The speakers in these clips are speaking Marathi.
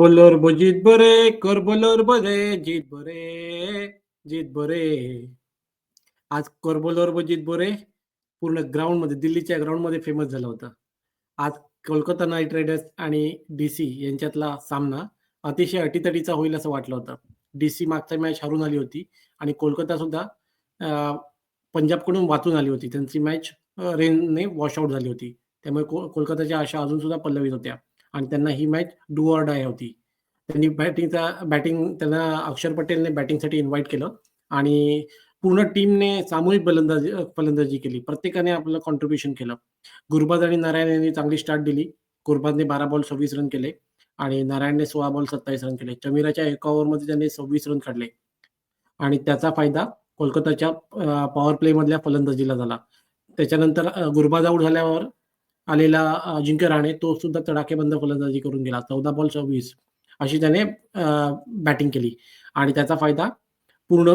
करबोलर बजीत बरे करबोलर बरे जीत बरे जीत बरे. आज करबोलर बजीत बरे पूर्ण ग्राउंडमध्ये दिल्लीच्या ग्राउंडमध्ये फेमस झाला होता. आज कोलकाता नाईट रायडर्स आणि डीसी यांच्यातला सामना अतिशय अटीतटीचा होईल असं वाटलं होतं. डी सी मागचा मॅच हरून आली होती आणि कोलकाता सुद्धा पंजाबकडून वाचून आली होती. त्यांची मॅच रेनने वॉश आउट झाली होती. त्यामुळे को- कोलकाताच्या आशा अजून सुद्धा पल्लवीत होत्या. आणि त्यांना ही मॅच डू ऑर डाय होती. त्यांनी बॅटिंगचा बॅटिंग त्यांना अक्षर पटेलने बॅटिंगसाठी इन्व्हाइट केलं आणि पूर्ण टीमने सामूहिक फलंदाजी फलंदाजी केली. प्रत्येकाने आपलं कॉन्ट्रीब्युशन केलं. गुरबाज आणि नारायण यांनी चांगली स्टार्ट दिली. गुरबाजने बारा बॉल सव्वीस रन केले. आणि नारायणने सोळा बॉल सत्तावीस रन केले. चमीराच्या एका ओव्हरमध्ये त्यांनी सव्वीस रन काढले. आणि त्याचा फायदा कोलकाताच्या पॉवर प्ले मधल्या फलंदाजीला झाला. त्याच्यानंतर गुरबाज आऊट झाल्यावर आलेला अजिंक्य राणे तो सुद्धा तडाखेबंद फलंदाजी करून गेला. चौदा बॉल सव्वीस. अशी त्याने बॅटिंग केली. आणि त्याचा फायदा पूर्ण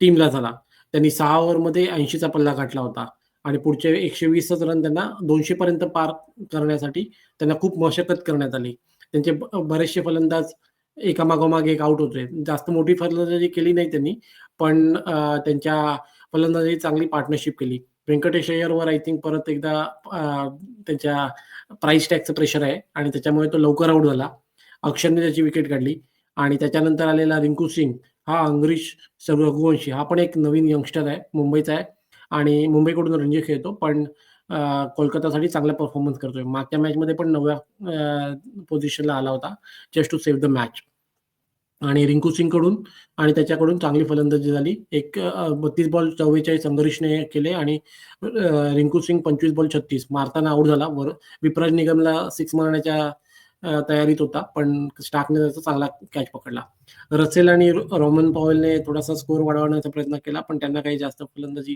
टीमला झाला. त्यांनी सहा ओव्हरमध्ये ऐंशीचा पल्ला गाठला होता. आणि पुढचे एकशे वीसच रन त्यांना दोनशे पर्यंत पार करण्यासाठी त्यांना खूप मशक्कत करण्यात आली. त्यांचे बरेचसे फलंदाज एकामागोमाग एक आउट होते. जास्त मोठी फलंदाजी केली नाही त्यांनी पण त्यांच्या फलंदाजी चांगली पार्टनरशिप केली. व्यंकटेश अय्यरवर आय थिंक परत एकदा त्याच्या प्राईस टॅगचं प्रेशर आहे आणि त्याच्यामुळे तो लवकर आउट झाला. अक्षरने त्याची विकेट काढली. आणि त्याच्यानंतर आलेला रिंकू सिंग हा अंगरीश रघुवंशी हा पण एक नवीन यंगस्टर आहे मुंबईचा आहे. आणि मुंबईकडून रणजी खेळतो पण कोलकातासाठी चांगला परफॉर्मन्स करतोय. मागच्या मॅचमध्ये पण नव्या पोझिशनला आला होता just to save the match आणि रिंकू सिंगकडून आणि त्याच्याकडून चांगली फलंदाजी झाली. एक बत्तीस बॉल चव्वेचाळीस संघर्षने केले आणि रिंकू सिंग पंचवीस बॉल छत्तीस. मारताना आऊट झाला. वर विपराज निगमला सिक्स मारण्याच्या तयारीत होता पण स्टाकने त्याचा चांगला कॅच पकडला. रसेल आणि रोमन पॉवेलने थोडासा स्कोअर वाढवण्याचा प्रयत्न केला पण त्यांना काही जास्त फलंदाजी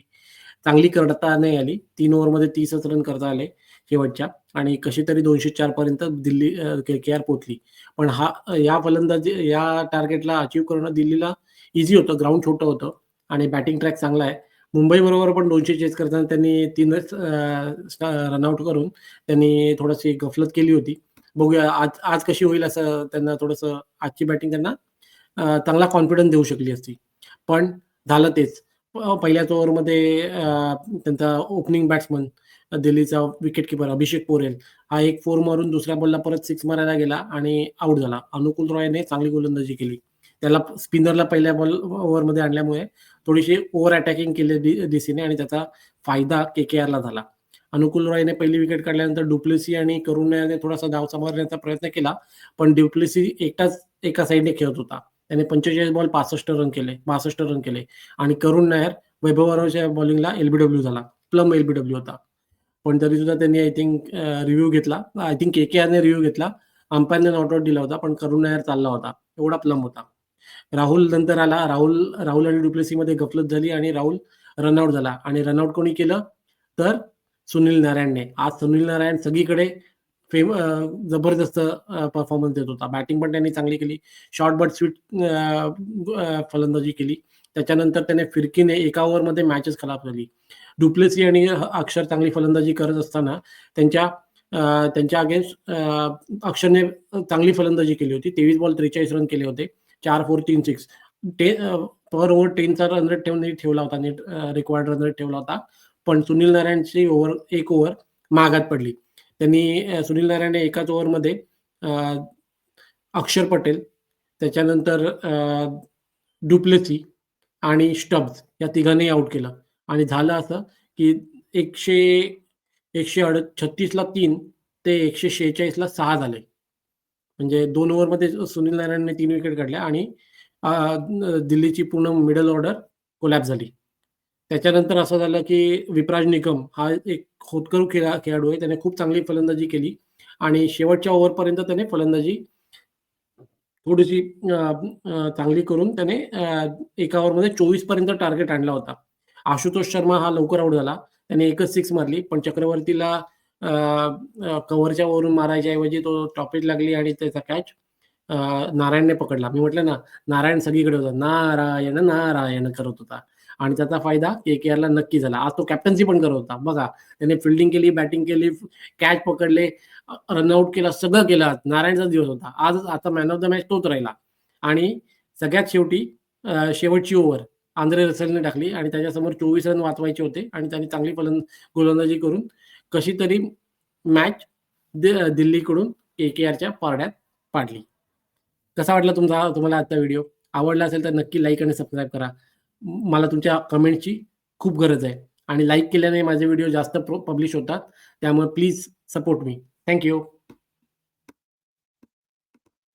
चांगली करता नाही आली. तीन ओव्हरमध्ये तीसच रन करता आले. शेवटच्या आणि कशी तरी दोनशे चार पर्यंत दिल्ली के के आर पोचली पण हा या फलंदाजी या टार्गेटला अचीव्ह करणं दिल्लीला इझी होतं ग्राउंड छोटं होतं आणि बॅटिंग ट्रॅक चांगला आहे. मुंबई बरोबर पण दोनशे चेस करताना त्यांनी तीनच रनआउट करून त्यांनी थोडीशी गफलत केली होती. बघूया आज आज कशी होईल असं त्यांना थोडंसं आजची बॅटिंग त्यांना चांगला कॉन्फिडन्स देऊ शकली असती. पण झालं तेच. पहिल्याच ओव्हरमध्ये त्यांचा ओपनिंग बॅट्समन दिल्लीचा विकेट किपर अभिषेक पोरेल हा एक फोर मारून दुसऱ्या बॉलला परत सिक्स मारायला गेला आणि आऊट झाला. अनुकूल रॉयने चांगली गोलंदाजी केली. त्याला स्पिनरला पहिल्या बॉल ओव्हरमध्ये आणल्यामुळे थोडीशी ओव्हर अटॅकिंग केली डी डीसीने आणि त्याचा फायदा के के आरला झाला. अनुकूल रॉयने पहिली विकेट काढल्यानंतर डुप्लेसी आणि करुणाने थोडासा धाव समरण्याचा प्रयत्न केला पण डुप्लेसी एकटाच एका साईडने खेळत होता. त्याने पंचेचाळीस बॉल पासष्ट रन केले बासष्ट रन केले. आणि करुण नायर वैभव वरवच्या बॉलिंगला एलबीडब्ल्यू झाला. प्लम एलबीडब्ल्यू होता. पण तरी सुद्धा त्यांनी आय थिंक रिव्ह्यू घेतला. आय थिंक के के आरने रिव्ह्यू घेतला. अंपायरने नॉट आउट दिला होता पण करुण नायर चालला होता. एवढा प्लम होता. राहुल नंतर आला. राहुल राहुल आणि डुप्लेसी मध्ये गफलत झाली आणि राहुल रनआउट झाला. आणि रनआउट कोणी केलं? तर सुनील नारायणने. आज सुनील नारायण सगळीकडे फेम जबरदस्त परफॉर्मन्स देत होता. बॅटिंग पण त्यांनी चांगली केली. शॉर्ट बट स्वीट फलंदाजी केली. त्याच्यानंतर त्याने फिरकीने एका ओव्हरमध्ये मॅचेस खराब झाली डुप्लेसी आणि अक्षर चांगली फलंदाजी करत असताना त्यांच्या त्यांच्या अगेन्स्ट अक्षरने चांगली फलंदाजी केली होती. तेवीस बॉल त्रेचाळीस रन केले होते. चार फोर तीन सिक्स टे पर ओव्हर टेनचा रन रेट ठेवून ठेवला होता. नेट रिक्वायर्ड रन रेट ठेवला होता. पण सुनील नारायणची ओव्हर एक ओव्हर मागात पडली. त्यांनी सुनील नारायणने एकाच ओव्हरमध्ये अक्षर पटेल त्याच्यानंतर डुप्लेसी आणि स्टब्स या तिघांनाही आउट केलं. आणि झालं असं की एकशे एकशे अड छत्तीसला तीन ते एकशे शेहेचाळीसला सहा झाले. म्हणजे दोन ओव्हरमध्ये सुनील नारायणने तीन विकेट काढल्या आणि दिल्लीची पूर्ण मिडल ऑर्डर कोलॅप झाली. त्याच्यानंतर असं झालं की विपराज निकम हा एक होतकरू खेळा खेळाडू आहे. त्याने खूप चांगली फलंदाजी केली आणि शेवटच्या ओव्हरपर्यंत त्याने फलंदाजी थोडीशी चांगली करून त्याने एका ओव्हरमध्ये चोवीसपर्यंत टार्गेट आणला होता. आशुतोष शर्मा हा लवकर आउट झाला. त्याने एकच सिक्स मारली पण चक्रवर्तीला कव्हरच्या वरून मारायच्या ऐवजी तो टॉपेज लागली आणि त्याचा कॅच नारायणने पकडला. मी म्हटलं ना नारायण सगळीकडे होता. नारायण नारायण करत होता. आणि त्याचा फायदा के के आरला नक्की झाला. आज तो कॅप्टन्सी पण करत होता. बघा त्याने फिल्डिंग केली बॅटिंग केली कॅच पकडले रनआउट केला सगळं केलं. नारायणचा दिवस होता. आज आता मॅन ऑफ द मॅच तोच राहिला. आणि सगळ्यात शेवटी शेवटची ओव्हर आंद्रे रसेलने टाकली आणि त्याच्यासमोर चोवीस रन वाचवायचे होते आणि त्यांनी चांगली फलंद गोलंदाजी करून कशी तरी मॅच दिल्लीकडून के के आरच्या पारड्यात पाडली. कसा वाटला तुमचा तुम्हाला आजचा व्हिडिओ आवडला असेल तर नक्की लाईक आणि सबस्क्राईब करा. मला तुमच्या कमेंटची खूप गरज आहे. आणि लाईक केल्याने माझे व्हिडिओ जास्त पब्लिश होतात. त्यामुळे प्लीज सपोर्ट मी थँक्यू